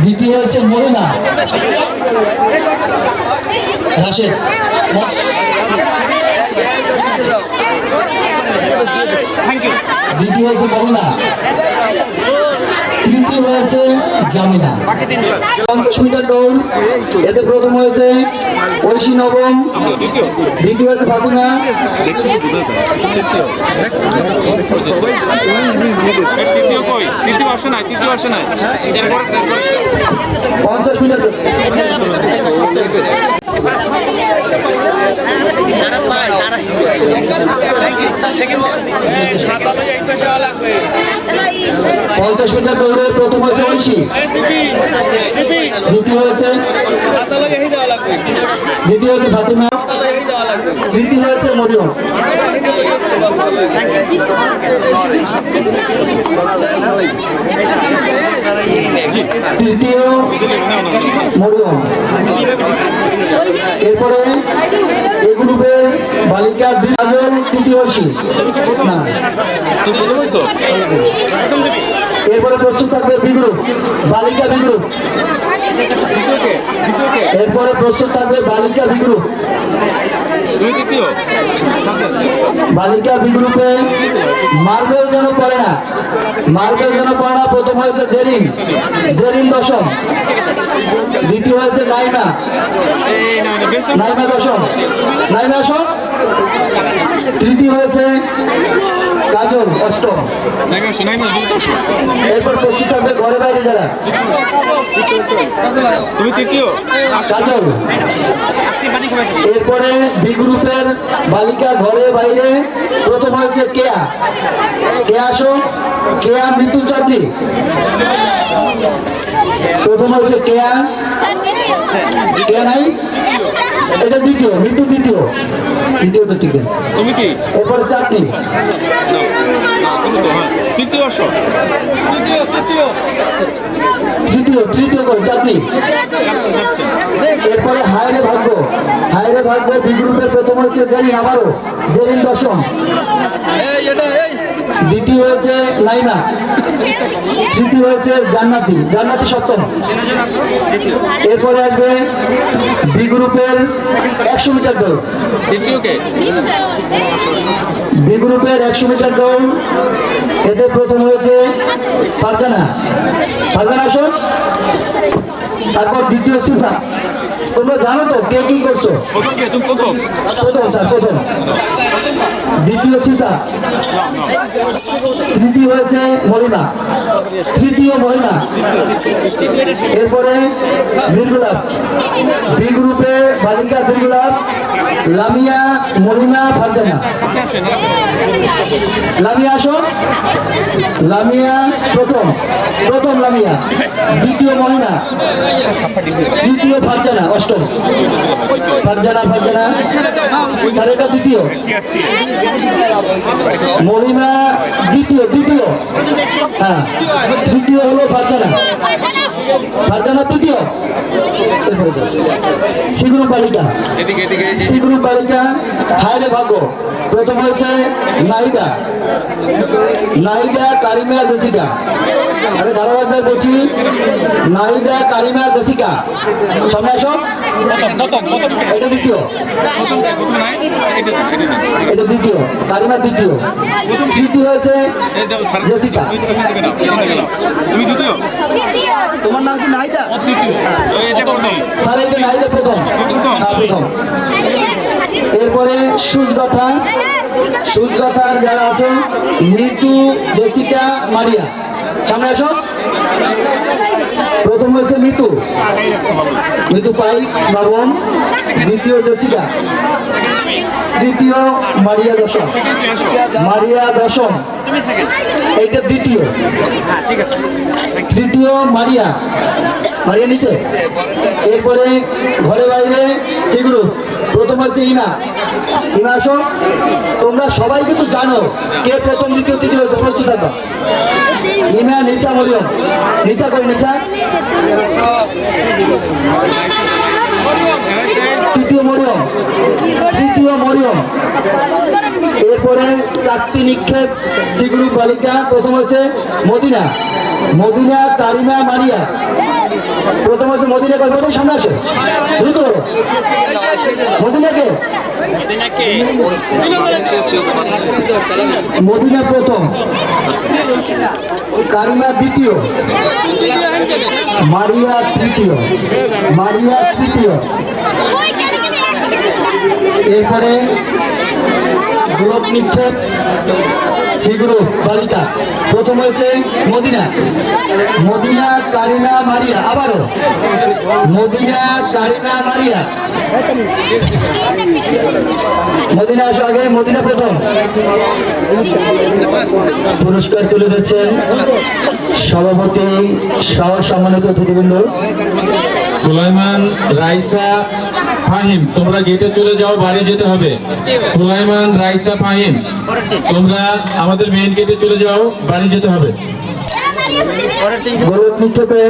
দ্বিতীয় হচ্ছে মহিলা রাশেদ দ্বিতীয় হচ্ছে মোহনা তৃতীয় হয়েছে জামিলা। পঞ্চাশ মিটার দৌড় এতে প্রথম হয়েছে ঐশী নবম দ্বিতীয় হয়েছে ফাতিমা। তৃতীয় কই? তৃতীয় আসে না তৃতীয় আসে না পঞ্চাশ মিটার দৌড়। পঞ্চাশ মিটার দৌড়ে প্রথম হয়েছে ঐশী। দ্বিতীয় হয়েছে দ্বিতীয় হচ্ছে ফাতিমা। তৃতীয় হয়েছে মরিয়ম। তৃতীয় মরিয়ম। এরপরে এই গ্রুপের বালিকা বিভাজন তৃতীয় ঐশী। না। এরপরে প্রস্তুত থাকবে বিগ্রুপ বালিকা বি গ্রুপ দ্বিতীয়কে দ্বিতীয়কে এরপরে প্রস্তুত থাকবে বালিকা বি গ্রুপ তুমি তৃতীয় বালিকা বি গ্রুপে মার্বেল যেন পড়ে না মার্বেল যেন পড়ে না প্রথম হয়েছে জেরিন। জেরিন দশম। দ্বিতীয় হয়েছে নাইমা। নাইমা দশম। নাইমা দশম তৃতীয় হয়েছে কাজল অষ্টম। এরপর প্রস্তুত থাকবে ঘরে বাইরে যারা। তুমি কাজল এরপরে বি গ্রুপের বালিকা ঘরে বাইরে প্রথম হয়েছে কেয়া। কেয়া আসো। কেয়া মৃত্যু চাকরি। প্রথম হয়েছে কেয়া। কেয়া নাই? এটা দ্বিতীয় মৃত্যু দ্বিতীয়। দ্বিতীয়টা ঠিক তুমি কি? এরপরে চাকরি। তৃতীয় আসো। তৃতীয় তৃতীয় করে চাকরি। এরপরে হায়রে ভাগ্য। হায়রে ভাগ্য বি গ্রুপের প্রথম হচ্ছে জেরিন আবারও। জেরিন দশম। দ্বিতীয় হচ্ছে নাইমা তৃতীয় হচ্ছে জান্নাতি। জান্নাতি সপ্তম এরপরে আসবে বি গ্রুপের একশো মিটার দৌড় বি গ্রুপের একশো মিটার দৌড় এতে প্রথম হয়েছে ফারজানা। ফারজানা আসো তারপর দ্বিতীয় সিফা। তোমরা জানো তো কে কি করছ? প্রথম স্যার প্রথম। দ্বিতীয় সিফা তৃতীয় হয়েছে মহিমা তৃতীয় মহিমা এরপরে বীরগুলাব। বি গ্রুপে বালিকা বীরগুলাব, লামিয়া মহিমা ফারজানা। লামিয়া আসো লামিয়া প্রথম। প্রথম লামিয়া। দ্বিতীয় মহিনা তৃতীয় ফারজানা, অষ্টম। ফারজানা ফারজানা। স্যার এটা দ্বিতীয়। মহিমা দ্বিতীয় দ্বিতীয়। হ্যাঁ তৃতীয় হলো ফারজানা। ফারজানা তৃতীয়। শিগ্রু বালিকা। শিগ্রু বালিকা হায়রে ভাগ্য। প্রথম হয়েছে নাহিদা। নাহিদা কারিমা জেসিকা। আমি ধারাবাহিকভাবে বলছি। নাহিদা কারিমা জেসিকা। সামনে আসো এটা দ্বিতীয়। এটা। এটা দ্বিতীয় কারিমা দ্বিতীয়। তৃতীয় হয়েছে জেসিকা। দ্বিতীয়? তোমার নাম কি প্রথম। স্যার এটা নাহিদা প্রথম। প্রথম? হ্যাঁ প্রথম। এরপরে সুজগথা। সুজগথার যারা আছেন মৃত্যু জেসিকা মারিয়া। সামনে আসো। প্রথম হয়েছে মিতু। মিতু পাই নবম দ্বিতীয় জেসিকা। তৃতীয় মারিয়া দশম। মারিয়া দশম। এইটা দ্বিতীয়। তৃতীয় মারিয়া। মারিয়া নিচে। এরপরে ঘরে বাইরে সেগুলো প্রথম হচ্ছে ইমা ইমা আসো। তোমরা সবাই কিন্তু জানো কে প্রথম দ্বিতীয় তৃতীয় হচ্ছে প্রস্তুত থাকো। ইমা নিচা মরিয়ম। নিচা কই নিচা? তৃতীয় মরিয়ম। তৃতীয় মরিয়ম। এরপরে চারটি নিক্ষেপ সিগুরু বালিকা। প্রথম হচ্ছে মদিনা। মদিনা কারিমা মারিয়া। প্রথম হচ্ছে মদিনা কয় প্রথম সামনে আছে। দ্রুত মদিনাকে? মদিনা প্রথম। কারিমা দ্বিতীয়। মারিয়া তৃতীয়। মারিয়া তৃতীয়। এরপরে গ্রুপ নিক্ষেপ সি গ্রুপ বালিকা। প্রথম হয়েছে মদিনা। মদিনা কারিনা মারিয়া, আবারও। মদিনা কারিনা মারিয়া। মদিনা, আসো আগে, মদিনা প্রথম। পুরস্কার তুলে দিচ্ছেন সভাপতি সহ সম্মানিত অতিথিবৃন্দ। সুলাইমান রাইসা ফাহিম, তোমরা গেটে চলে যাও, বাড়ি যেতে হবে। সুলাইমান, রাইসা, ফাহিম, তোমরা আমাদের মেইন গেটে চলে যাও, বাড়ি যেতে হবে। নিক্ষেপে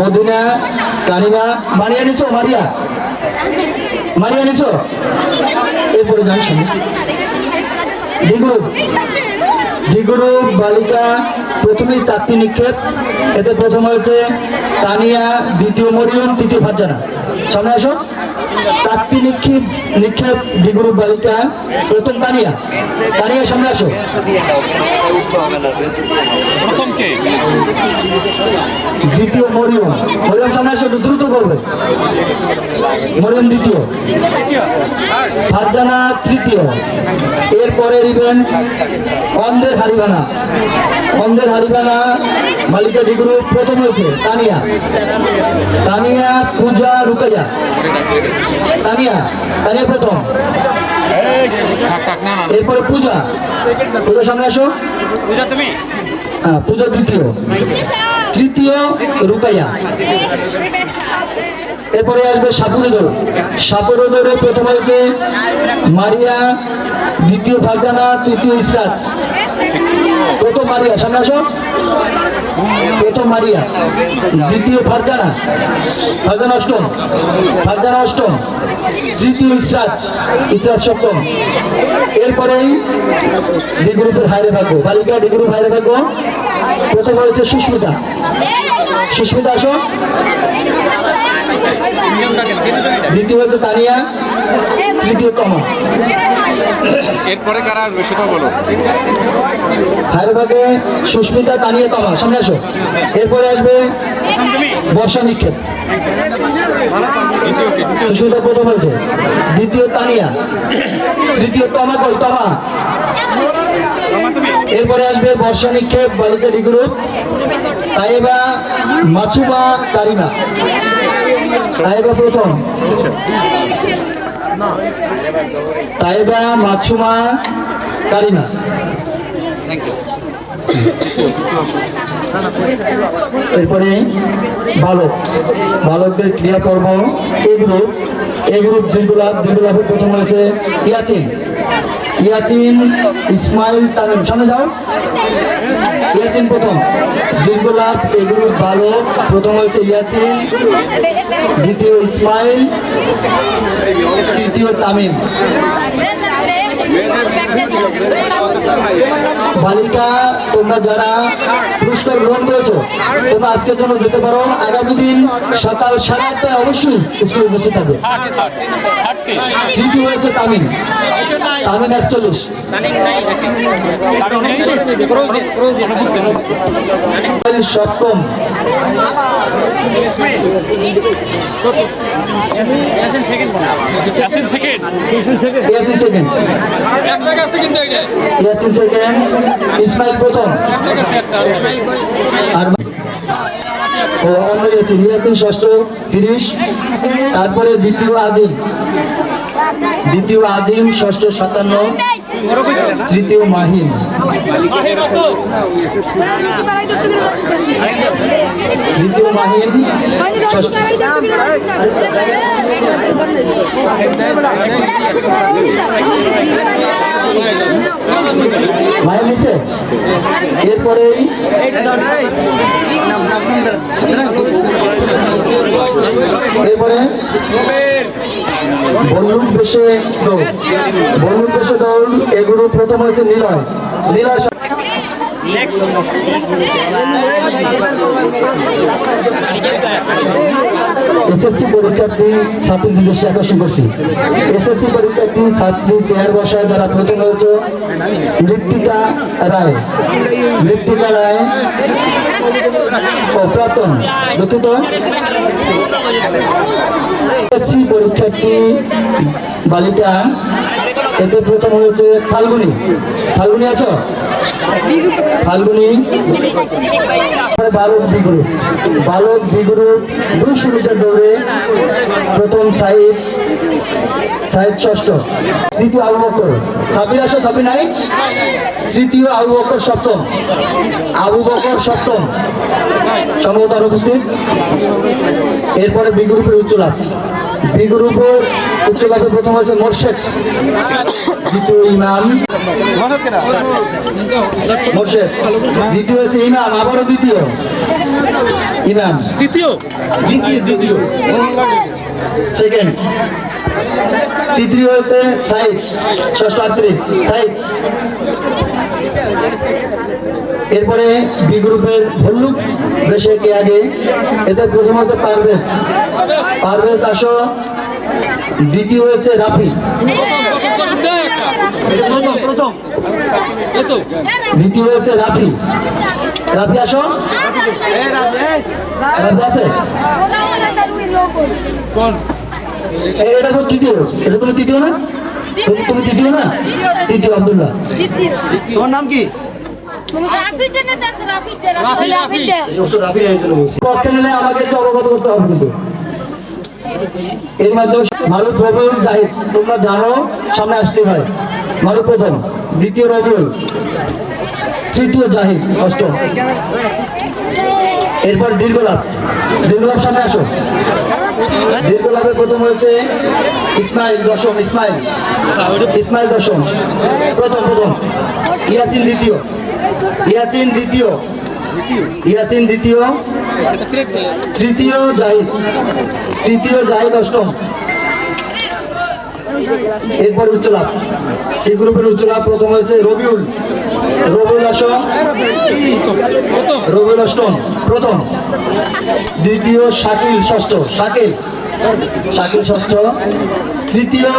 মদিনা কারিমা মারিয়া নিছো, মারিয়া? মারিয়া নিছো? এরপরে যান বালিকা প্রথমে চারটি নিক্ষেপ। এতে প্রথম হয়েছে তানিয়া দ্বিতীয় মরিয়ম, তৃতীয় ফাজানা সামনে আসো। চারটি নিক্ষেপ নিক্ষেপ ডিগ্রুপ বালিকা প্রথম তানিয়া। তানিয়া সামনে আসো। দ্বিতীয় মরিয়ম। মরিয়ম সামনে আসো দ্রুত করবে। মরিয়ম দ্বিতীয়। ফারজানা তৃতীয়। এরপরের ইভেন্ট অন্ধের হারিবানা। অন্ধের হারিবানা মালিকা ডিগ্রু প্রথম হয়েছে তানিয়া। তানিয়া পূজা রুকাইয়া। তানিয়া তানিয়া প্রথম। এরপরে পূজা। পূজা সামনে আসো। হ্যাঁ পূজা দ্বিতীয়। তৃতীয় রুকাইয়া। এরপরে আসবে সাপুরেদর সাপুরেদরে প্রথম হয়েছে মারিয়া, দ্বিতীয় ফারজানা, তৃতীয় ইসরাত। প্রথম মারিয়া, সামনে আসো। প্রথম মারিয়া, দ্বিতীয় ফারজানা। ফারজানা অষ্টম। ফারজানা অষ্টম। তৃতীয় ইসরাত। ইসরাত সপ্তম। এরপরেই ডি গ্রুপের হাইরে ভাগ্য। বালিকা ডি গ্রুপ হাইরে ভাগ্য। প্রথম হয়েছে সুস্মিতা। সুস্মিতা আসো। দ্বিতীয় হচ্ছে তানিয়া তৃতীয় কমা। এরপরে কারা আসবে সেটা বলো। হায়দ্রাবাদে সুস্মিতা তানিয়া তমা সামনে আসো। এরপরে আসবে বর্ষা নিক্ষেপ। প্রথম হয়েছে দ্বিতীয় তানিয়া। তৃতীয় তমা কই তমা। এরপরে আসবে বর্ষা নিক্ষেপ, বালিকা ডি গ্রুপ তাইবা, মাছুমা, কারিমা। তাইবা প্রথম। তাইবা, মাছুমা, কারিমা। এরপরে বালক। বালকদের ক্রিয়া কর্ম এই গ্রুপ এই গ্রুপ দীর্ঘলাভ দীর্ঘলাভের প্রথম হয়েছে ইয়াচিন। ইয়াচিন, ইসমাইল, তামিম, সামনে যাও। ইয়াচিন প্রথম। দীর্ঘলাভ এ গ্রুপ বালক, প্রথম হয়েছে ইয়াচিন, দ্বিতীয় ইসমাইল, তৃতীয় তামিম। বালিকা তোমরা যারা পুরস্কার গ্রহণ করেছ তোমরা আজকের জন্য যেতে পারো। আগামী দিন সকাল সাড়ে আটটায় অবশ্যই স্কুলে উপস্থিত থাকবে। তৃতীয় হয়েছে তামিম। তামিম একচল্লিশ। সপ্তম। ইসমাইল প্রথম ও অন্য ইয়াসিন ইয়াসিন ষষ্ঠ তিরিশ তারপরে দ্বিতীয় আজিম দ্বিতীয় আজিম ষষ্ঠ সাতান্ন তৃতীয় ষষ্ঠ মাহিম নিচে এরপরেই এরপরে বল্লুম পেশে দৌড় বল্লুম পেশে দৌড় এগুলো প্রথম হয়েছে নিলয় নিলয় এসএসসি পরীক্ষার্থী ছাত্রীদের দৃষ্টি আকর্ষণ করছি। এসএসসি পরীক্ষার্থী ছাত্রী চেয়ার বসায় যারা প্রথম হয়েছে মৃত্তিকা রায়। মৃত্তিকা রায় ও প্রাতন পরীক্ষার্থী বালিকা এতে প্রথম হয়েছে ফাল্গুনি। ফাল্গুনি আছো? ফাল্গুনি। বালক বিগুরু বালক বিগুরু দুশো মিটার দৌড়ে প্রথম সাইড সাইড ষষ্ঠ। তৃতীয় আবু বকর সাবির আসো সাবি নাই তৃতীয় আবু বকর সপ্তম। আবু বকর সপ্তম। সম্ভবত আর উপস্থিত। এরপরে বি গ্রুপের উচ্চ বি গ্রুপের উচ্চ লাভে প্রথম হয়েছে মোর্শেদ। দ্বিতীয় ইমাম। মোর্শেদ দ্বিতীয় হচ্ছে ইমাম আবারও দ্বিতীয়। ইমাম। দ্বিতীয়? দ্বিতীয় দ্বিতীয়। সেকেন্ড তৃতীয় হচ্ছে সাইড ষষ্ঠ আটত্রিশ। সাইড এরপরে বি গ্রুপের ভল্লুক বেশে কে আগে? এতে প্রথমত পারভেজ। পারভেজ আসো, দ্বিতীয় হয়েছে রাফি। দ্বিতীয় হচ্ছে রাফি। রাফি আসো। রাফি আছে? এটা তো তৃতীয়। এটা তুমি তৃতীয় না? তুমি- তৃতীয় না? তৃতীয়, আব্দুল্লাহ। তোমার নাম কি? আমাকে একটু অবগত করতে হবে কিন্তু। এর মাধ্যমে মারুফ রবিউল জাহিদ তোমরা জানো সামনে আসতে হয়। মারুফ প্রথম দ্বিতীয় রবিউল তৃতীয় জাহিদ অষ্টম। এরপর দীর্ঘলাভ। দীর্ঘলাভ সামনে আসো। দীর্ঘলাভের প্রথম হয়েছে ইসমাইল দশম ইসমাইল। ইসমাইল দশম। প্রথম প্রথম। ইয়াসিন দ্বিতীয়। ইয়াসিন দ্বিতীয়। ইয়াসিন দ্বিতীয়। তৃতীয় জাহিদ। তৃতীয় জাহিদ অষ্টম। এরপর উচ্চলাভ সি গ্রুপের উচ্চলাভ প্রথম হয়েছে রবিউল। রবিউল আসম রবিউল অষ্টম। প্রথম। দ্বিতীয় শাকিল ষষ্ঠ। শাকিল। শাকিল ষষ্ঠ। তৃতীয়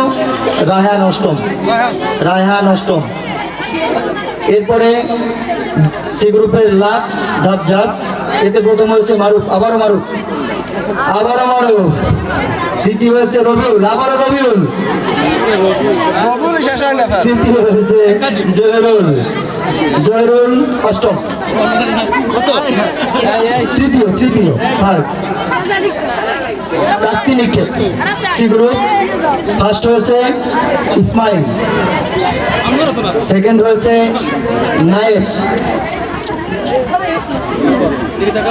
রায়হান অষ্টম। রায়হান অষ্টম। এরপরে সি গ্রুপের লাভ ধাপ ঝাপ এতে প্রথম হয়েছে মারুফ আবারও মারুফ। আবারও মারুফ। দ্বিতীয় হয়েছে রবিউল আবারও রবিউল। তৃতীয় হয়েছে জয়রুল জয়রুল অষ্টম। তৃতীয় তৃতীয় ভাগ। চারটি নিক্ষেপ। সি ফার্স্ট হয়েছে ইসমাইল। সেকেন্ড হয়েছে নায়েব।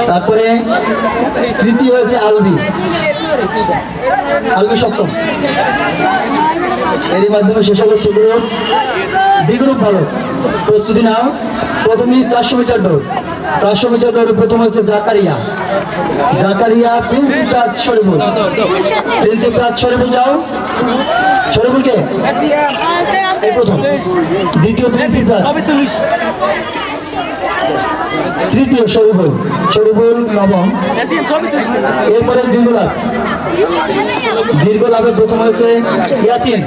তারপরে তৃতীয় হয়েছে আলবি। আলবি সপ্তম। এরই মাধ্যমে শেষ হলো সেগুলো গ্রুপ বি গ্রুপ ভালো। প্রস্তুতি নাও। প্রথমেই চারশো মিটার দৌড়। চারশো মিটার দৌড়ে প্রথম হচ্ছে জাকারিয়া। জাকারিয়া প্রিন্সিপাল শরীফুল। প্রিন্সিপাল শরীফুল যাও। শরীফুলকে প্রথম। দ্বিতীয় প্রিন্সিপাল তৃতীয় শরীফুল শরীফুল নবম। এরপরে দীর্ঘলাভ দীর্ঘলাভে প্রথম হয়েছে ইয়াচিন।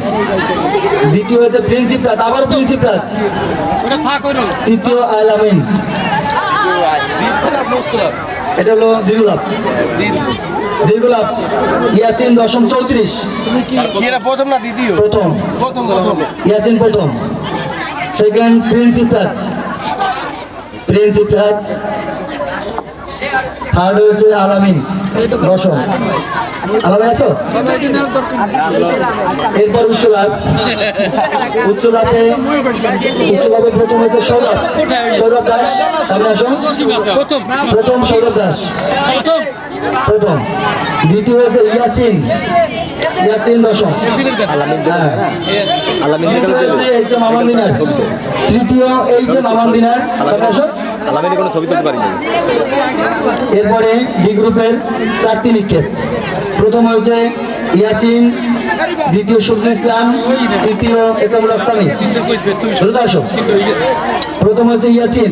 দ্বিতীয় হয়েছে প্রিন্সিপাল আবার প্রিন্সিপাল রকম তৃতীয় আল আমিন এটা হলো দীর্ঘলাভ দীর্ঘলাভ ইয়াসিন দশম চৌত্রিশ। প্রথম না দ্বিতীয়? প্রথম। ইয়াসিন প্রথম। Second principal principal. থার্ড হয়েছে আলামিন। দশম আলামিন আছো? এরপর উচ্চ লাভ। উচ্চ লাভে উচ্চ লাভে প্রথম হয়েছে সৌরভ। সৌরভ দাস, সামনে আসো প্রথম সৌরভ দাস। প্রথম। দ্বিতীয় হয়েছে ইয়াসিন। ইয়াসিন দশম। হ্যাঁ। তৃতীয় এই যে মামান দিনার কোনো ছবি তুলতে এরপরে ডি গ্রুপের চারটি নিক্ষেপ। প্রথম হয়েছে ইয়াসিন দ্বিতীয় সূর্য ইসলাম তৃতীয় একমুল আফসানি। তুমি প্রথম হচ্ছে ইয়াচিন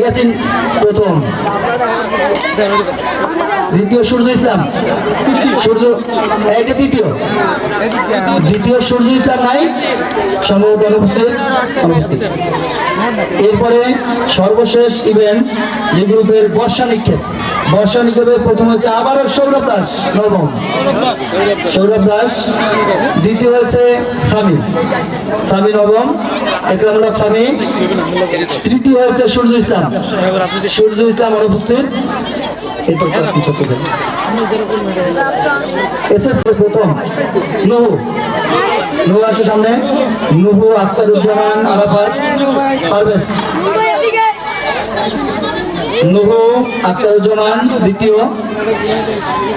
ইয়াচিন প্রথম। দ্বিতীয় সূর্য ইসলাম। সূর্য এইটা তৃতীয়। দ্বিতীয় সূর্য ইসলাম নাই সম্ভবত এরপরে সর্বশেষ ইভেন্ট যে গ্রুপের বর্ষা নিক্ষেপ। বর্ষা নিক্ষেপের প্রথম হচ্ছে আবারও সৌরভ দাস, নবম। সৌরভ দাস, দ্বিতীয় হচ্ছে স্বামী স্বামী নবম একরামুল্লাহ স্বামী তৃতীয় হচ্ছে সূর্য ইসলাম। সূর্য ইসলাম অনুপস্থিত এরপর ছাত্রদের। এসএসসি প্রথম নুহু নুহু আসে সামনে নুহু আখতারুজ্জামান আরাফাত পারভেজ নুহু আখতারুজ্জামান দ্বিতীয়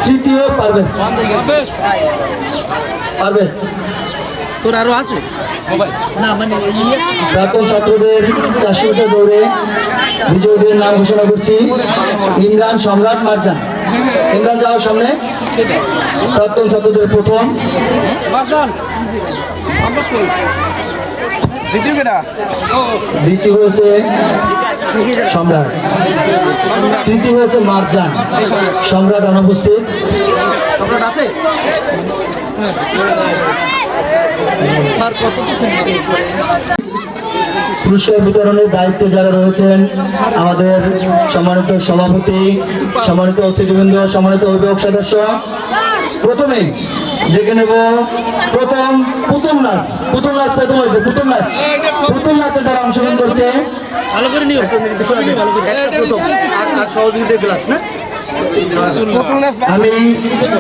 তৃতীয় পারভেজ পারভেজ তোর আরও আছে না মানে প্রাক্তন ছাত্রদের চারশো দৌড়ে বিজয়ীদের নাম ঘোষণা করছি। ইমরান সম্রাট মারজান। ইমরান যাওয়ার সামনে প্রাক্তন ছাত্রদের প্রথম। দ্বিতীয় হয়েছে সম্রাট। তৃতীয় হয়েছে মারজান। সম্রাট অনুপস্থিত স্যার কত পুরস্কার বিতরণের দায়িত্বে যারা রয়েছেন আমাদের সম্মানিত সভাপতি সম্মানিত অতিথিবৃন্দ সম্মানিত অভিভাবক সদস্য প্রথমে দেখে নেব প্রথম পুতুল নাচ পুতুল নাচ প্রথম হয়েছে পুতুল নাচ পুতুল নাচে যারা অংশগ্রহণ করছে। ভালো করে নিও। ভালো করে আমি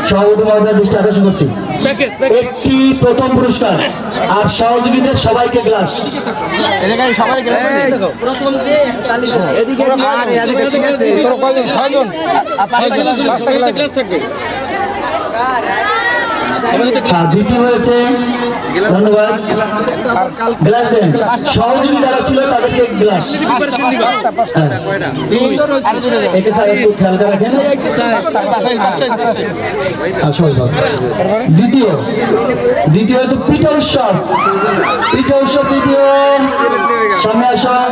সভাপতি মহোদয় দৃষ্টি আকর্ষণ করছি। একটি প্রথম পুরস্কার আর সহযোগীদের সবাইকে গ্লাস। সবাই দ্বিতীয় হয়েছে। ধন্যবাদ। গ্লাস দেন। সহযোগী যারা ছিল তাদেরকে গ্লাস। প্রিপারেশন নিবা হ্যাঁ। একে স্যার একটু খেয়াল রাখেন। দ্বিতীয়। দ্বিতীয় হচ্ছে পিঠা উৎসব পিঠা উৎসব দ্বিতীয়। সামনে আসন।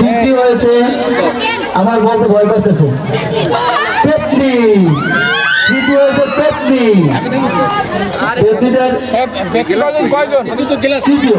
তৃতীয় হয়েছে। আমার বলতে ভয় করতেছে। পেতনি। তৃতীয় হয়েছে পেতনি। তৃতীয়।